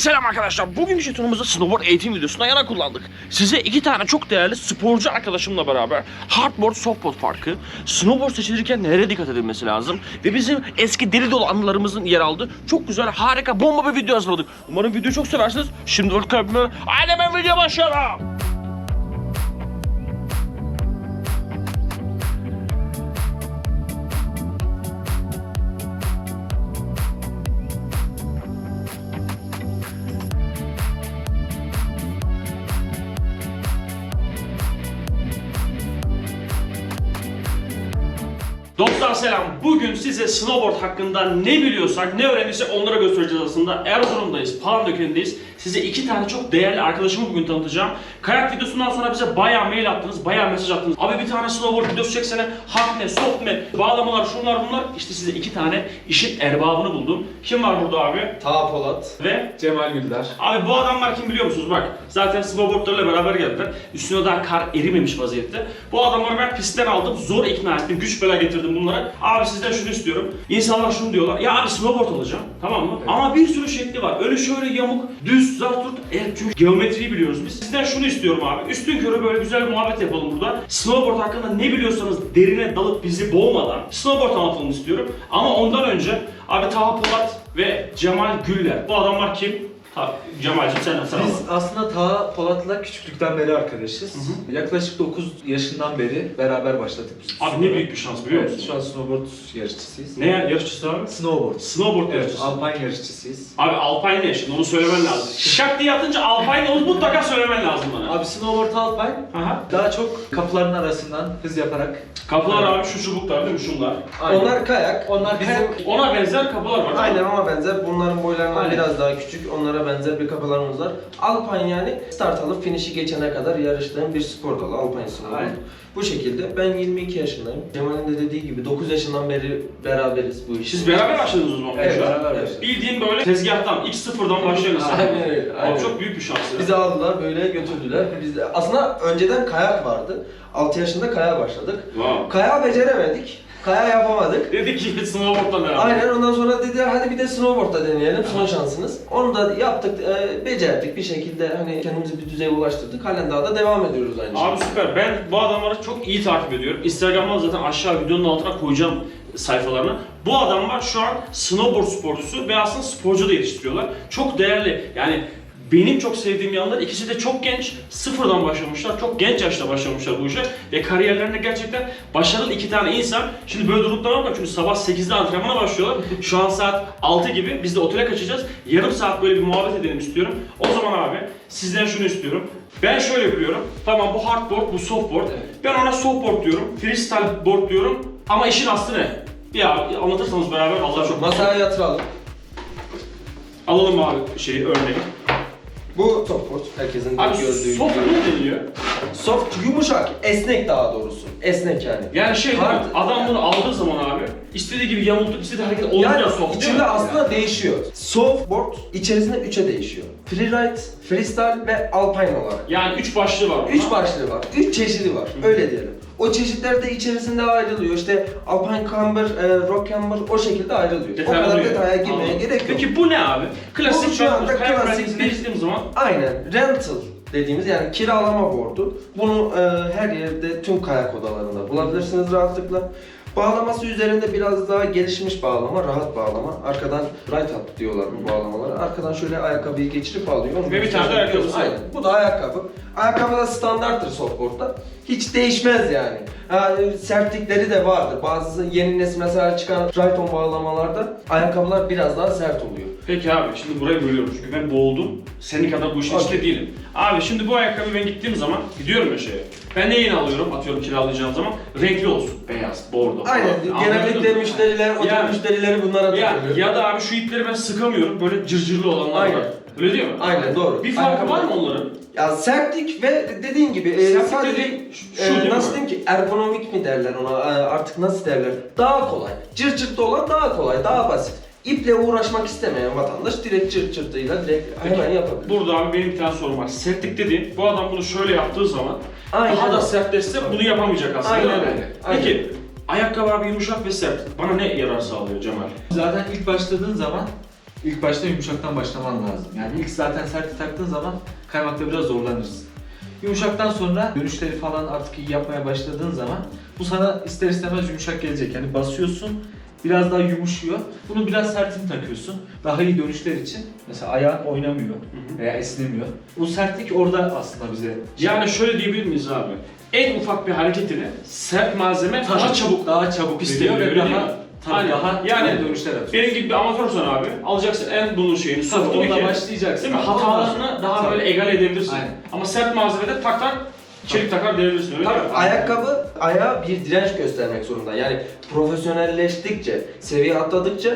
selam arkadaşlar. Bugünkü jetonumuzda snowboard eğitim videosuna yana kullandık. Size iki tane çok değerli sporcu arkadaşımla beraber hardboard, softboard farkı, snowboard seçilirken nereye dikkat edilmesi lazım ve bizim eski deli dolu anılarımızın yer aldığı çok güzel, harika, bomba bir video hazırladık. Umarım videoyu çok seversiniz. Şimdi welcome. Hadi ben video başlayalım. Dostlar selam. Bugün size snowboard hakkında ne biliyorsak, ne öğrendiysek onlara göstereceğiz aslında. Erzurum'dayız, Palandöken'deyiz. Size iki tane çok değerli arkadaşımı bugün tanıtacağım. Kayak videosundan sonra bize bayağı mail attınız, bayağı mesaj attınız. Abi bir tane snowboard videosu çeksene. Hard ne, soft ne, bağlamalar, şunlar bunlar. İşte size iki tane işin erbabını buldum. Kim var burada abi? Taha Polat. Ve Cemal Güldar. Abi bu adamlar kim biliyor musunuz? Bak zaten snowboardlarla beraber geldiler. Üstüne daha kar erimemiş vaziyette. Bu adamları ben pistten aldım. Zor ikna ettim. Güç bela getirdim bunlara. Abi sizden şunu istiyorum. İnsanlar şunu diyorlar. Ya abi snowboard alacağım. Tamam mı? Ama bir sürü şekli var. Önü şöyle yamuk, düz, zart tut. Evet çünkü geometriyi biliyoruz biz. Sizden şunu istiyorum abi. Üstün körü böyle güzel bir muhabbet yapalım burada. Snowboard hakkında ne biliyorsanız derine dalıp bizi boğmadan snowboard anlatalım istiyorum. Ama ondan önce abi Taha Polat ve Cemal Güller. Bu adamlar kim? Ha, Cemal'cim sen sen Biz anlat. aslında Taha Polat'la küçüklükten beri arkadaşız. Yaklaşık 9 yaşından beri beraber başladık biz. Abi ne büyük bir şans biliyor Evet, musun? şu an snowboard yarışçısıyız. Ne yarışçısı abi? Snowboard. Snowboard Evet, yarışçısı. Alpine yarışçısıyız. Abi Alpine ne şimdi onu söylemen lazım. Şak diye atınca Alpine onu mutlaka söylemen lazım bana. Abi snowboard Alpine Aha. daha çok kapıların arasından hız yaparak. Kapılar abi şu çubuklar değil mi şunlar? Aynen. Onlar kayak. Onlar bizim kayak. Ona benzer kapılar var. Aynen ama benzer. Bunların boylarından biraz daha küçük. Onlara benzer bir kapılarımız var. Alpine yani start alıp finish'i geçene kadar yarıştığım bir spor dalı. Alpine snowboard. Aynen. Bu şekilde. Ben 22 yaşındayım. Cemal'in de dediği gibi 9 yaşından beri beraberiz bu işi. Siz beraber başladınız zaman. Evet, beraber Evet. başladık. Bildiğin böyle tezgahtan, ilk sıfırdan başlıyorsun sen. Aynen öyle. aynen. Abi çok büyük bir şans ya. Bizi aldılar böyle götürdüler. Biz de, aslında önceden kayak vardı. 6 yaşında kaya başladık. Wow. Kaya beceremedik. Kaya yapamadık. Dedik ki snowboard'la beraber. Aynen ondan sonra dediler hadi bir de snowboard'da deneyelim son şansınız. Onu da yaptık, e, becerdik bir şekilde hani kendimizi bir düzeye ulaştırdık. Halen daha da devam ediyoruz aynı Abi şekilde. süper. Ben bu adamları çok iyi takip ediyorum. Instagram'dan zaten aşağı videonun altına koyacağım sayfalarını. Bu adamlar şu an snowboard sporcusu ve aslında sporcu da yetiştiriyorlar. Çok değerli. Yani benim çok sevdiğim yanlar ikisi de çok genç, sıfırdan başlamışlar. Çok genç yaşta başlamışlar bu işe ve kariyerlerinde gerçekten başarılı iki tane insan. Şimdi böyle durduklarına bakma çünkü sabah 8'de antrenmana başlıyorlar. Şu an saat 6 gibi biz de otele kaçacağız. Yarım saat böyle bir muhabbet edelim istiyorum. O zaman abi sizden şunu istiyorum. Ben şöyle yapıyorum. Tamam bu hardboard, bu softboard. Ben ona softboard diyorum, freestyle board diyorum. Ama işin aslı ne? Bir abi anlatırsanız beraber Allah çok Masaya yatıralım. Alalım abi şeyi örneği. Bu softboard herkesin de Abi gördüğü soft gibi. ne deniyor? Soft yumuşak, esnek daha doğrusu. Esnek yani. Yani şey değil mi? Hard- Adam bunu aldığı zaman abi istediği gibi yamultup istediği hareket olur Yani ya soft değil içinde mi? aslında değişiyor. Softboard içerisinde 3'e değişiyor. Freeride, freestyle ve alpine olarak. Yani üç başlığı var. buna. Üç başlığı var, üç çeşidi var. Öyle diyelim. O çeşitler de içerisinde ayrılıyor. İşte Alpine Camber, e, Rock Camber o şekilde ayrılıyor. O kadar Detaylanıyor. detaya girmeye Anladım. gerek yok. Peki bu ne abi? Klasik Bu şu anda klasik bir- zaman Aynen rental dediğimiz yani kiralama boardu. Bunu e, her yerde tüm kayak odalarında bulabilirsiniz rahatlıkla. Bağlaması üzerinde biraz daha gelişmiş bağlama, rahat bağlama. Arkadan right up diyorlar bu bağlamalara. Arkadan şöyle ayakkabıyı geçirip bağlıyor. Ve bir tane de ayakkabısı. Aynen. Bu da ayakkabı. Ayakkabı da standarttır softboard'da. Hiç değişmez yani. Ha, e, sertlikleri de vardır. Bazı yeni nesil mesela çıkan Triton bağlamalarda ayakkabılar biraz daha sert oluyor. Peki abi şimdi burayı bölüyorum çünkü ben boğuldum. Senin kadar bu işin Okey. içinde değilim. Abi şimdi bu ayakkabı ben gittiğim zaman gidiyorum ya şeye. Ben neyini alıyorum atıyorum kiralayacağım zaman renkli olsun. Beyaz, bordo falan. Aynen. Anladın Genellikle mı? müşteriler, otel Yani- müşterileri bunlara Ya, takılıyor. ya da abi şu ipleri ben sıkamıyorum. Böyle cırcırlı olanlar Aynen. Öyle değil mi? Aynen doğru. Bir farkı var mı onların? Ya sertlik ve dediğin gibi e, Sertlik sadece dediğin şu- e, şu değil mi? nasıl diyeyim ki ergonomik mi derler ona e, artık nasıl derler daha kolay. Cırt cırtlı olan daha kolay daha basit. İple uğraşmak istemeyen vatandaş direkt cırt cırtıyla direkt hemen yapabilir. Burada abi benim bir tane sorum var. Sertlik dediğin bu adam bunu şöyle yaptığı zaman Aynen daha da sertleşse bunu yapamayacak aslında. Aynen değil mi? öyle, aynen. Peki ayakkabı abi yumuşak ve sert. Bana ne yarar sağlıyor Cemal? Zaten ilk başladığın zaman İlk başta yumuşaktan başlaman lazım. Yani ilk zaten serti taktığın zaman kaymakta biraz zorlanırsın. Yumuşaktan sonra dönüşleri falan artık iyi yapmaya başladığın zaman bu sana ister istemez yumuşak gelecek. Yani basıyorsun biraz daha yumuşuyor. Bunu biraz sertini takıyorsun. Daha iyi dönüşler için. Mesela ayağın oynamıyor veya esnemiyor. Bu sertlik orada aslında bize Yani şöyle diyebilir miyiz abi? En ufak bir hareketini sert malzeme daha çabuk daha çabuk piste veriyor ve daha Aynen. daha Yani dönüşler atıyor. Benim gibi bir amatörsen abi alacaksın en bunun şeyini Tabii soft'unu onunla ki başlayacaksın. değil mi? Ondan Hatalarını sonra- daha Tabii. böyle egal edebilirsin. Aynen. Ama sert malzemede tak tak çelik takar denebilirsin öyle Tabii değil mi? ayakkabı ayağa bir direnç göstermek zorunda. Yani profesyonelleştikçe, seviye atladıkça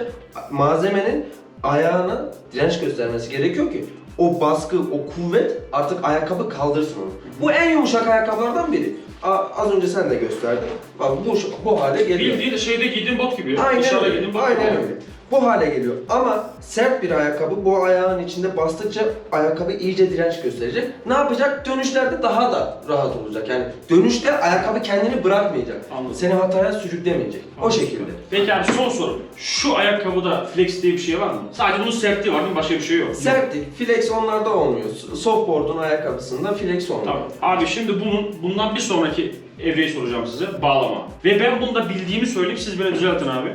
malzemenin ayağına direnç göstermesi gerekiyor ki o baskı, o kuvvet artık ayakkabı kaldırsın onu. Bu en yumuşak ayakkabılardan biri. A- az önce sen de gösterdin. Bak bu bu hale geliyor. Bildiğin şeyde giydiğin bot gibi. Aynen Dışarıda öyle. giydiğin bot Aynen öyle. Bu hale geliyor. Ama sert bir ayakkabı bu ayağın içinde bastıkça ayakkabı iyice direnç gösterecek. Ne yapacak? Dönüşlerde daha da rahat olacak. Yani dönüşte ayakkabı kendini bırakmayacak. Anladım. Seni hataya sürüklemeyecek. O şekilde. Peki abi son soru. Şu ayakkabıda flex diye bir şey var mı? Sadece bunun sertliği var değil mi? Başka bir şey yok. Sertlik, flex onlarda olmuyor. Softboard'un ayakkabısında flex olmuyor. Tamam. Abi şimdi bunun bundan bir sonraki evreyi soracağım size. Bağlama. Ve ben bunu da bildiğimi söyleyeyim. Siz beni düzeltin abi.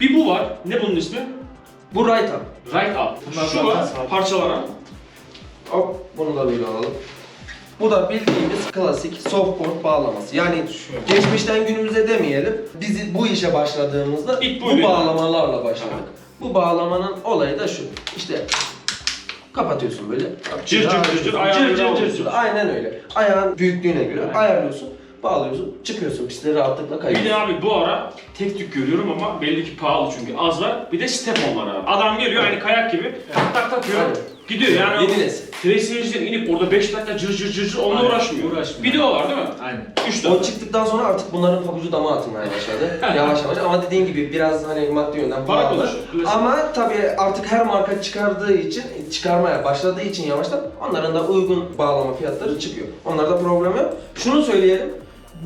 Bir bu var. Ne bunun ismi? Bu right up. Right up. Bunlar Şu var. sabit. Parçalanan. Hop bunu da böyle alalım. Bu da bildiğimiz klasik softboard bağlaması. Yani geçmişten günümüze demeyelim. Biz bu işe başladığımızda İlk bu buydu. bağlamalarla başladık. Bu bağlamanın olayı da şu. İşte kapatıyorsun böyle. Cır cır cır cır, ayağını Cır cır cır alıyorsun. cır. Aynen öyle. Ayağın büyüklüğüne göre ayarlıyorsun. Bağlıyorsun, çıkıyorsun pistte rahatlıkla Bir kayıyorsun. de abi bu ara tek tük görüyorum ama belli ki pahalı çünkü az var. Bir de step var abi. Adam geliyor aynı kayak gibi tak tak takıyor. Aynen. Gidiyor yani. Yeni nesil. İnip orada 5 dakika cır cır cır cır onunla Aynen, uğraşmıyor. uğraşmıyor. Video var değil mi? Aynen. 3 O dakika. çıktıktan sonra artık bunların pabucu dama atılmaya başladı. yavaş yavaş ama dediğin gibi biraz hani maddi yönden Para pahalı. konuşuyor, klasik. Ama tabii artık her marka çıkardığı için, çıkarmaya başladığı için yavaştan onların da uygun bağlama fiyatları çıkıyor. Onlarda problem yok. Şunu söyleyelim.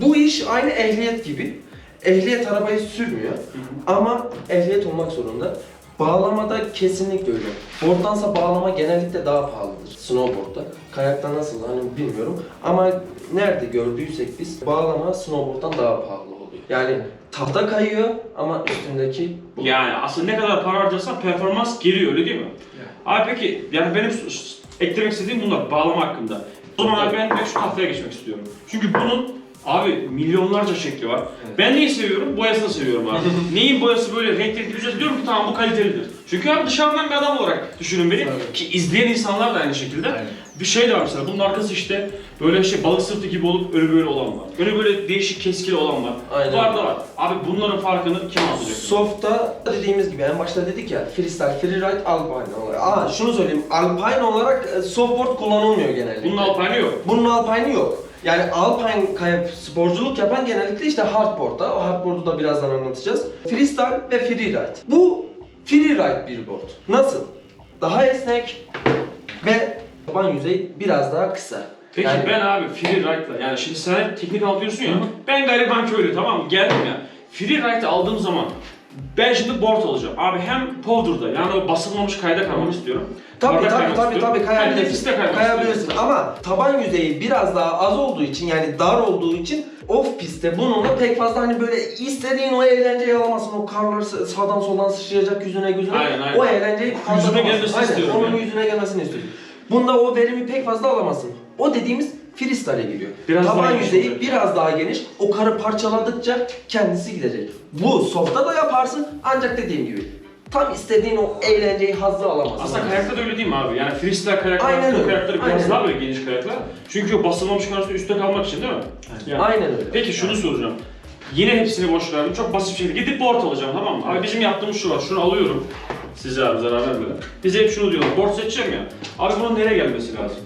Bu iş aynı ehliyet gibi. Ehliyet arabayı sürmüyor ama ehliyet olmak zorunda. Bağlamada kesinlikle öyle. Board'dansa bağlama genellikle daha pahalıdır. Snowboard'da. Kayakta nasıl hani bilmiyorum. Ama nerede gördüysek biz bağlama snowboard'dan daha pahalı oluyor. Yani tahta kayıyor ama üstündeki bu. Yani aslında ne kadar para harcarsan performans geliyor öyle değil mi? Abi peki yani benim eklemek istediğim bunlar bağlama hakkında. O zaman ben direkt şu tahtaya geçmek istiyorum. Çünkü bunun abi milyonlarca şekli var. Evet. Ben neyi seviyorum? Boyasını seviyorum abi. Neyin boyası böyle renkli renkli güzel diyorum ki tamam bu kalitelidir. Çünkü abi dışarıdan bir adam olarak düşünün beni Evet. ki izleyen insanlar da aynı şekilde. Aynen. Bir şey de var mesela bunun arkası işte böyle şey balık sırtı gibi olup önü böyle olan var. Önü böyle değişik keskili olan var. Aynen. Var da var. Abi bunların farkını kim anlatacak? Soft'ta dediğimiz gibi en başta dedik ya freestyle, freeride, alpine olarak. Aa şunu söyleyeyim alpine olarak e, softboard kullanılmıyor genellikle. Bunun alpani yok. Bunun alpine'i yok. Yani alpine kayıp sporculuk yapan genellikle işte hardboard'da. O hardboard'u da birazdan anlatacağız. Freestyle ve freeride. Bu freeride bir board. Nasıl? Daha esnek ve taban yüzeyi biraz daha kısa. Peki Yani- ben abi free ride'la yani şimdi sen teknik alıyorsun ya. Hı. Ben gariban köylü tamam mı? Geldim ya. Free ride aldığım zaman ben şimdi board alacağım. Abi hem powder'da yani o basılmamış kayda kalmak istiyorum. Tabii Bardak tabii kaymak tabii istiyorum. tabii Hem kayabilirsin. piste kaymak Kayabilirsin istiyorum. ama taban yüzeyi biraz daha az olduğu için yani dar olduğu için off pistte bununla pek fazla hani böyle istediğin o eğlenceyi alamazsın. O karlar sa- sağdan soldan sıçrayacak yüzüne gözüne. Aynen, aynen. O eğlenceyi fazla Yüzüme alamazsın. gelmesini Aynen, istiyorum Onun yani. yüzüne gelmesini istiyorum. Bunda o verimi pek fazla alamazsın. O dediğimiz freestyle'e giriyor. Biraz daha taban yüzeyi olacak. biraz daha geniş. O karı parçaladıkça kendisi gidecek. Bu soft'ta da yaparsın ancak dediğim gibi tam istediğin o eğlenceyi, hazzı alamazsın. Aslında kayakta da öyle değil mi abi? Yani freestyle kayaklar, Aynen Aynen öyle. kayakları biraz Aynen. daha böyle geniş kayaklar. Çünkü o basılmamış karşısında üstte kalmak için değil mi? Yani. Aynen öyle. Peki şunu soracağım. Yine hepsini boş verdim. Çok basit bir şekilde gidip board alacağım tamam mı? Abi bizim yaptığımız şu var. Şunu alıyorum. Size abi zarar vermeden. Biz hep şunu diyorlar. Board seçeceğim ya. Abi bunun nereye gelmesi lazım?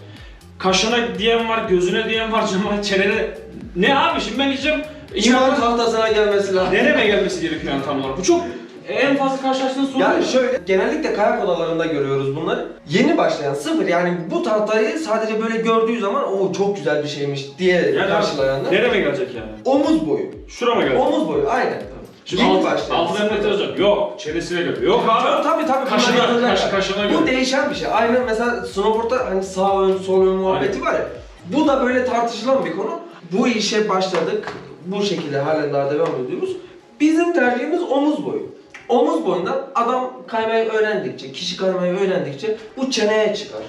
Kaşına diyen var, gözüne diyen var, cama, çenene... Ne abi şimdi ben gideceğim... İman tahtasına gelmesi lazım. Nereme gelmesi gerekiyor yani tam olarak? Bu çok en fazla karşılaştığınız soru. Yani ya. şöyle genellikle kayak odalarında görüyoruz bunları. Yeni başlayan sıfır yani bu tahtayı sadece böyle gördüğü zaman o çok güzel bir şeymiş diye Yani karşılayanlar. Nereme gelecek yani? Omuz boyu. Şurama gelecek. Omuz boyu aynen. Şimdi İlk alt, başlayan altına metre olacak. Yok. Çenesine göre. Yok abi. Tabii tabii. tabii Kaşına- bunlar kaş- kaşına göre. Bu değişen bir şey. Aynen mesela snowboard'da hani sağ ön sol ön muhabbeti var ya. Bu da böyle tartışılan bir konu. Bu işe başladık. Bu şekilde halen daha devam ediyoruz. Bizim tercihimiz omuz boyu. Omuz boyundan adam kaymayı öğrendikçe, kişi kaymayı öğrendikçe bu çeneye çıkar.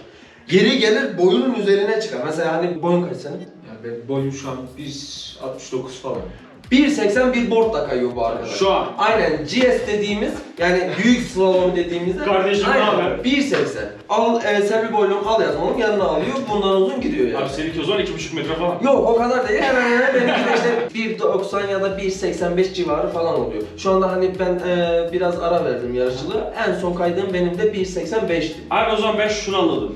Geri gelir boyunun üzerine çıkar. Mesela hani boyun kaç senin? Yani benim boyum şu an 1.69 falan. 1.80 bir boardla kayıyor bu arkadaş. Şu an. Aynen GS dediğimiz yani büyük slalom dediğimizde Kardeşim ne aynen, haber? 1.80. Al e, Selvi boylum al yazmalım yanına alıyor bundan uzun gidiyor yani. Abi seninki o zaman 2,5 metre falan. Yok o kadar değil hemen hemen benimki de işte 1.90 ya da 1.85 civarı falan oluyor. Şu anda hani ben e, biraz ara verdim yarışçılığı. En son kaydığım benim de 1.85'ti. Abi o zaman ben şunu anladım.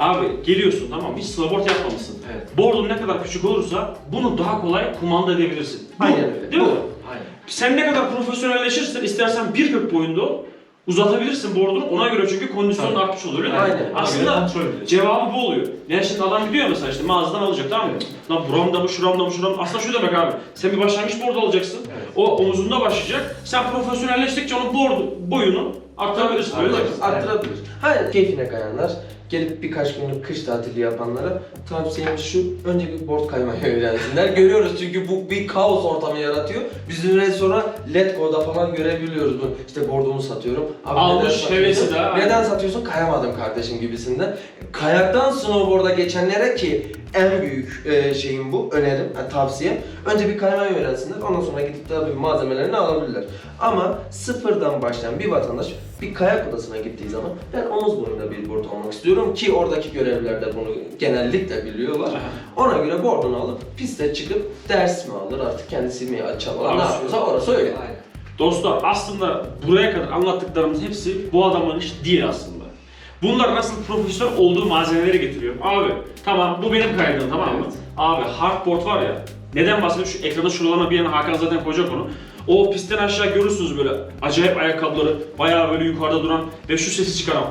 Abi geliyorsun tamam mı? hiç snowboard yapmamışsın. Evet. Board'un ne kadar küçük olursa bunu daha kolay kumanda edebilirsin. Bu, Aynen öyle. Değil mi? Bu. Aynen. Sen ne kadar profesyonelleşirsen istersen 1.40 boyunda ol, uzatabilirsin board'unu ona göre çünkü kondisyonun Tabii. artmış olur öyle mi? Aynen. Aslında ediyorsun. cevabı bu oluyor. Yani şimdi adam gidiyor mesela işte mağazadan alacak tamam mı? Lan buramda mı şuramda mı şuramda Aslında şu demek abi. Sen bir başlangıç board alacaksın. Evet. O omuzunda başlayacak. Sen profesyonelleştikçe onun board boyunu arttırabilirsin. Öyle? Arttırabilir. Hayır keyfine kayanlar, gelip birkaç günlük kış tatili yapanlara tavsiyem şu, önce bir board kaymayı öğrensinler. Görüyoruz çünkü bu bir kaos ortamı yaratıyor. Biz süre sonra Letgo'da falan görebiliyoruz bu. İşte boardumu satıyorum. Abi Almış, neden satıyorsun? hevesi de. Neden satıyorsun? Kayamadım kardeşim gibisinden. Kayaktan snowboard'a geçenlere ki en büyük e, şeyim bu, önerim, yani tavsiyem. Önce bir kaymayı öğrensinler, ondan sonra gidip tabii malzemelerini alabilirler. Ama sıfırdan başlayan bir vatandaş bir kayak odasına gittiği zaman ben omuz boyunda bir board almak istiyorum ki oradaki görevliler de bunu genellikle biliyorlar. Ona göre boardunu alıp piste çıkıp ders mi alır artık kendisi mi açar Abi, ne yapıyorsa orası öyle. Aynen. Dostlar aslında buraya kadar anlattıklarımız hepsi bu adamın işi değil aslında. Bunlar nasıl profesyonel olduğu malzemeleri getiriyor. Abi tamam bu benim kaydım tamam mı? Evet. Abi hardboard var ya. Neden bahsediyorum? Şu ekrana şuralarına bir yana Hakan zaten koyacak onu. O pistten aşağı görürsünüz böyle acayip ayakkabıları, bayağı böyle yukarıda duran ve şu sesi çıkaran.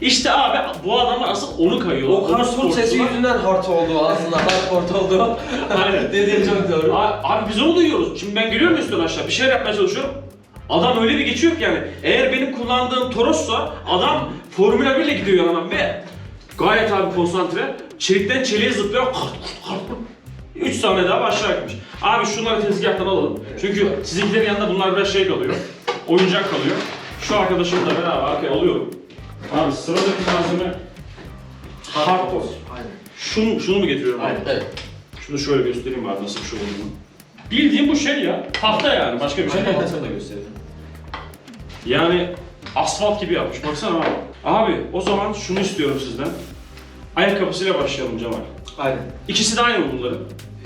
İşte abi bu adamlar asıl onu kayıyorlar. O karton sesi yüzünden hard olduğu aslında hardboard olduğu. Aynen. Dediğin çok doğru. Abi, abi biz onu duyuyoruz. Şimdi ben geliyorum üstten aşağı bir şeyler yapmaya çalışıyorum. Adam öyle bir geçiyor ki yani eğer benim kullandığım Toros'sa adam Formula 1 ile gidiyor yanından ve gayet abi konsantre. Çelikten çeliğe zıplıyor. Kart kurt kart kurt. 3 saniye daha aşağı gitmiş. Abi şunları tezgahtan alalım. Çünkü sizinkilerin yanında bunlar biraz şey kalıyor. Oyuncak kalıyor. Şu arkadaşımı da ben abi arkaya alıyorum. Abi sıradaki malzeme hardboard. Aynen. Şunu, şunu mu getiriyorum abi? Aynen. Evet. Şunu şöyle göstereyim abi nasıl bir şey olduğunu. Bildiğim bu şey ya. Tahta yani başka bir şey değil. Altını da gösterelim. Yani asfalt gibi yapmış. Baksana abi. Abi o zaman şunu istiyorum sizden. Ayakkabısıyla başlayalım Cemal. Aynen. İkisi de aynı mı bunların?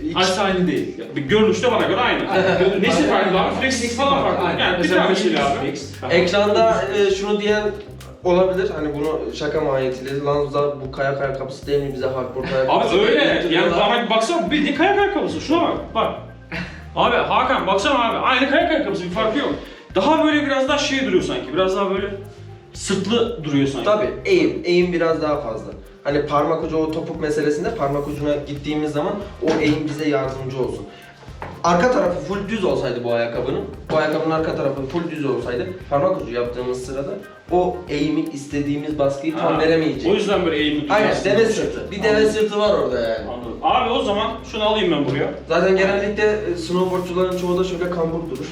İkisi aynı değil. Bir görünüşte bana göre aynı. Aynen. Nesi farklı abi? Aynen. Flex falan farklı. Aynen. Yani bir Mesela tanesiyle bir abi. Ekranda e, şunu diyen olabilir. Hani bunu şaka mahiyetiyle Lanza bu kayak ayakkabısı değil mi bize hardboard ayakkabısı Abi öyle. Yani bana bir baksana bildiğin kayak ayakkabısı. Şuna bak. Bak. Abi Hakan baksana abi. Aynı kayak ayakkabısı bir farkı yok. Daha böyle biraz daha şey duruyor sanki. Biraz daha böyle sırtlı duruyor sanki. Tabii eğim, eğim biraz daha fazla. Hani parmak ucu o topuk meselesinde parmak ucuna gittiğimiz zaman o eğim bize yardımcı olsun. Arka tarafı full düz olsaydı bu ayakkabının, bu ayakkabının arka tarafı full düz olsaydı parmak ucu yaptığımız sırada o eğimi istediğimiz baskıyı tam Ha, veremeyecek. O yüzden böyle eğimli duruyor Aynen aslında. deve sırtı. Bir deve sırtı var orada yani. Anladım. Abi o zaman şunu alayım ben buraya. Zaten genellikle e, snowboardçuların çoğu da şöyle kambur durur.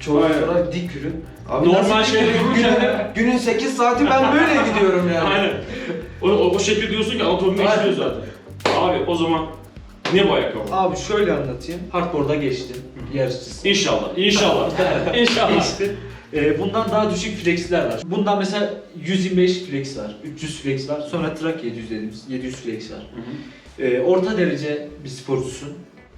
Çoğu Aynen. sonra dik yürün. Abi Normal nasıl dik şeyde yürün? yürürken Günün- de- Günün 8 saati ben böyle gidiyorum yani. Aynen. O, o, o şekil diyorsun ki anatomime Aynen. işliyor zaten. Abi o zaman ne bu ayakkabı? Abi şöyle anlatayım. Hardboard'a geçtin. Yarışçısın. İnşallah. İnşallah. İnşallah. Geçtin. Ee, bundan daha düşük flexler var. Bundan mesela 125 flex var, 300 flex var. Sonra Trak 700 dediğimiz 700 flex var. Ee, orta derece bir sporcusun.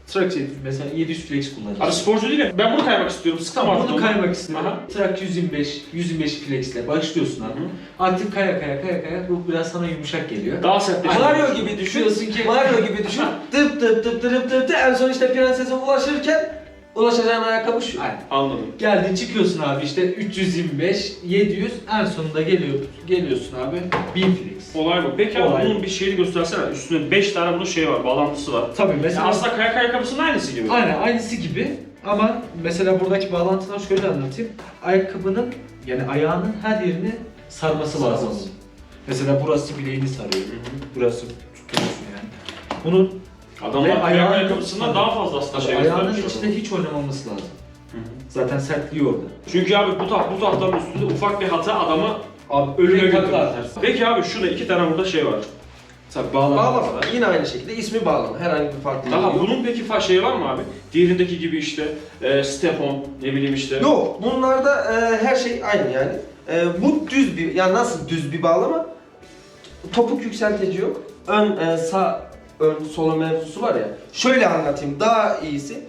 Trak 700 mesela 700 flex Abi kullanacaksın. sporcu değil ya. Ben bunu kaymak istiyorum. Tamam artık bunu onu. kaymak istedim. Aha. Trak 125, 125 flexle başlıyorsun abi. Hı. Artık kaya kaya kaya kaya bu biraz sana yumuşak geliyor. Daha sertleşti. Mario gibi düşün. Diyorsun ki- Mario gibi düşün. Tıp tıp tıp tıp tıp tıp en son işte prensese ulaşırken ulaşacağın ayakkabı şu. Aynen. Anladım. Geldin çıkıyorsun abi işte 325, 700 en sonunda geliyor, geliyorsun abi 1000 flex. Olay bu. Peki abi bunun bir şeyini göstersene. Üstünde 5 tane bunun şeyi var, bağlantısı var. Tabii Yani mesela aslında kayak ayakkabısının aynısı gibi. Aynen aynısı gibi Ama mesela buradaki bağlantıdan şöyle anlatayım. Ayakkabının yani ayağının her yerini sarması lazım. Mesela burası bileğini sarıyor. Burası tutuyorsun yani. Bunun Adamlar Ve ayağın- ayakkabısından daha fazla aslında şey ayağının göstermiş içinde hiç oynamaması lazım. Hı hı. Zaten sertliği orada. Çünkü abi bu taht bu tahtların üstünde ufak bir hata adamı Abi ölüme takla götürür. atarsın. Peki abi şurada iki tane burada şey var. Tabii bağlama. Bağlama. Yine aynı şekilde ismi bağlama. Herhangi bir farklılık Daha yok. bunun peki fa şey var mı abi? Diğerindeki gibi işte e, step-on ne bileyim işte. Yok, bunlarda e, her şey aynı yani. E, bu düz bir, yani nasıl düz bir bağlama? Topuk yükseltici yok. Ön, e, sağ, ön, solo mevzusu var ya. Şöyle anlatayım, daha iyisi.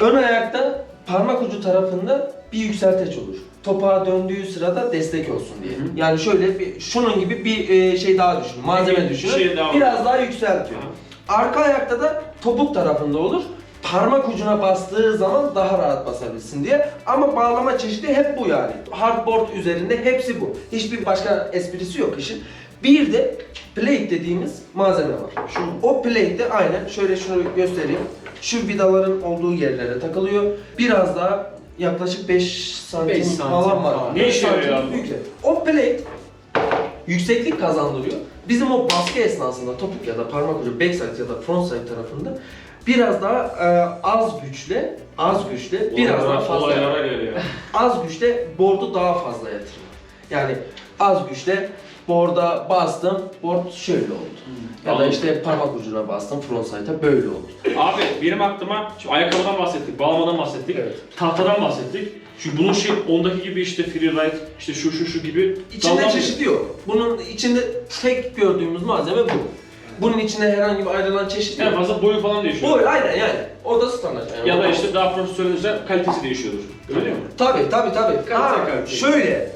Ön ayakta parmak ucu tarafında bir yükselteç olur. Topağa döndüğü sırada destek olsun diye. Hı hı. Yani şöyle bir, şunun gibi bir e, şey daha düşünün, malzeme Bir düşünün. şey daha. Biraz daha yükseltiyor. Arka ayakta da topuk tarafında olur. Parmak ucuna bastığı zaman daha rahat basabilsin diye. Ama bağlama çeşidi hep bu yani. Hardboard üzerinde hepsi bu. Hiçbir başka esprisi yok işin. Bir de plate dediğimiz malzeme var. Şu o plate de aynen şöyle şunu göstereyim. Şu vidaların olduğu yerlere takılıyor. Biraz daha yaklaşık 5 santim, santim falan var. falan. Ne Beş işe yarıyor santim abi bu? büyük. O plate yükseklik kazandırıyor. Bizim o baskı esnasında topuk ya da parmak ucu backside ya da frontside tarafında biraz daha e, az güçle, az güçle, biraz daha fazla az güçle board'u daha fazla yatırın. Yani az güçle board'a bastım, board şöyle oldu. Ya da Anladım. işte parmak ucuna bastım, frontside'a böyle oldu. Abi benim aklıma şu ayakkabıdan bahsettik, bağlamadan bahsettik, Evet. tahtadan bahsettik. Şu bunun şey ondaki gibi işte free ride, işte şu şu şu gibi İçinde dallan- çeşidi yok. Bunun içinde tek gördüğümüz malzeme bu. Bunun içinde herhangi bir ayrılan çeşit En yok. fazla boyu falan değişiyor. Bu aynen yani. O da standart. Yani. Ya da işte daha profesyonelce kalitesi değişiyordur. Öyle mi? Tabi tabi tabi. Ha, kalite. şöyle.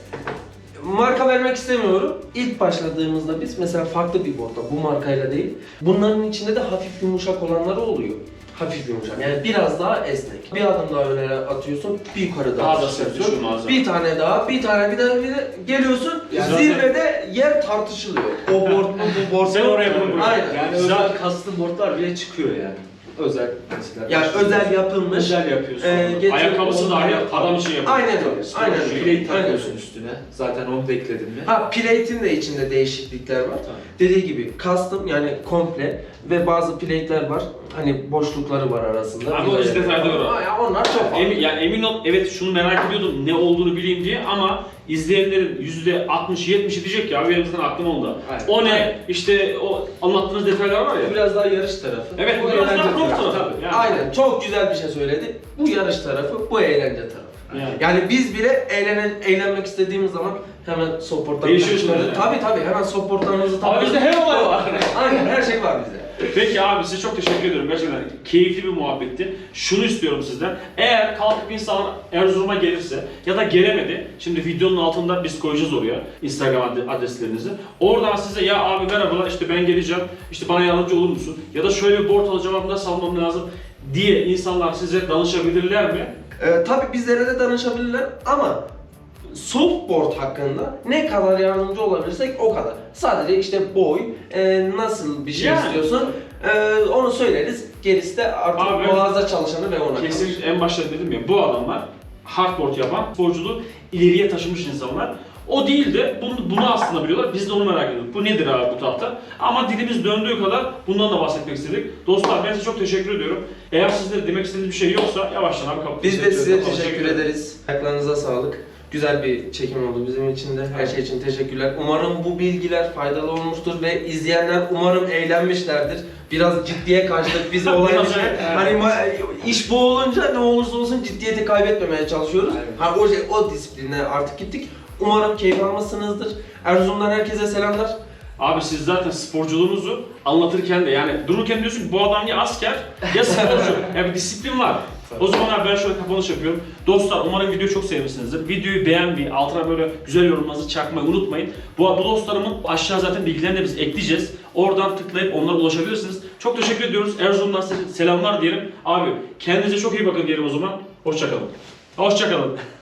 Marka vermek istemiyorum. İlk başladığımızda biz mesela farklı bir boardda bu markayla değil. Bunların içinde de hafif yumuşak olanları oluyor. Hafif yumuşak. Yani biraz daha esnek. Bir adım daha öne atıyorsun, bir yukarı daha, Daha da atıyorsun. sert düşün malzeme. Bir tane daha, bir tane bir daha bir de geliyorsun. Yani zirvede yer tartışılıyor. O board mu, bu board mu? Sen oraya bunu bırak. Aynen. Yani özel kaslı boardlar bile çıkıyor yani. Özel mesela. Yani özel yapılmış. özel yapıyorsun. Ee, getir- Ayakkabısı da Aynen. adam için yapıyor. Aynen öyle. Aynen öyle. Plate Aynen takıyorsun üstüne. Zaten onu bekledin mi? Ha plate'in de içinde değişiklikler var. Dediği gibi custom yani komple ve bazı plate'ler var. Hani boşlukları var arasında. Abi o detayda var. Ha, ya onlar çok farklı. Emin, yani emin ol, evet şunu merak ediyordum ne olduğunu bileyim diye ama izleyenlerin yüzde 60-70'i diyecek ki abi benim zaten aklım onda. Aynen. O ne? Aynen. İşte o anlattığınız detaylar var ya. Biraz daha yarış tarafı. Evet bu biraz daha pro tarafı. tarafı. Yani. Aynen çok güzel bir şey söyledi. Bu yarış tarafı, bu eğlence tarafı. Yani. Yani biz bile eğlenen, eğlenmek istediğimiz zaman hemen supportlarımızı Değişiyorsunuz çıkarıyoruz. yani. Tabii tabii hemen supportlarımızı Abi bizde her olay var. Aynen her şey var bizde. Peki abi size çok teşekkür ediyorum. Gerçekten keyifli bir muhabbetti. Şunu istiyorum sizden. Eğer kalkıp insan Erzurum'a gelirse ya da gelemedi. Şimdi videonun altında biz koyacağız oraya Instagram adre- adreslerinizi. Oradan size ya abi merhabalar işte ben geleceğim. İşte bana yardımcı olur musun? Ya da şöyle bir board alacağım ama nasıl almam lazım diye insanlar size danışabilirler mi? Ee, tabii bizlere de danışabilirler ama softboard hakkında ne kadar yardımcı olabilirsek o kadar. Sadece işte boy, e, nasıl bir şey Yani. istiyorsun e, onu söyleriz. Gerisi de artık Abi, boğazda çalışanı ve ona kalır. Kesinlikle en başta dedim ya bu adamlar hardboard yapan, sporculuğu ileriye taşımış insanlar. O değil de bunu, bunu aslında biliyorlar. Biz de onu merak ediyoruz. Bu nedir abi bu tahta? Ama dilimiz döndüğü kadar bundan da bahsetmek istedik. Dostlar ben size çok teşekkür ediyorum. Eğer sizde demek istediğiniz bir şey yoksa yavaştan abi kapatın. Biz de size teşekkür ederiz. Ayaklarınıza sağlık. Güzel bir çekim oldu bizim için de. Her şey için teşekkürler. Umarım bu bilgiler faydalı olmuştur ve izleyenler umarım eğlenmişlerdir. Biraz ciddiye kaçtık biz olayın Biraz evet, evet. Hani ma- iş bu olunca ne olursa olsun ciddiyeti kaybetmemeye çalışıyoruz. Ha o, şey- o disipline artık gittik. Umarım keyif almışsınızdır. Erzurum'dan herkese selamlar. Abi siz zaten sporculuğunuzu anlatırken de yani dururken diyorsun ki bu adam ya asker ya sporcu. ya bir disiplin var. O zaman abi ben şöyle kapanış yapıyorum. Dostlar umarım videoyu çok sevmişsinizdir. Videoyu beğenmeyi, altına böyle güzel yorumlarınızı çakmayı unutmayın. Bu, bu dostlarımın aşağı zaten bilgilerini de biz ekleyeceğiz. Oradan tıklayıp onlara ulaşabilirsiniz. Çok teşekkür ediyoruz. Erzurum'dan size selamlar diyelim. Abi kendinize çok iyi bakın diyelim o zaman. Hoşçakalın. Hoşçakalın.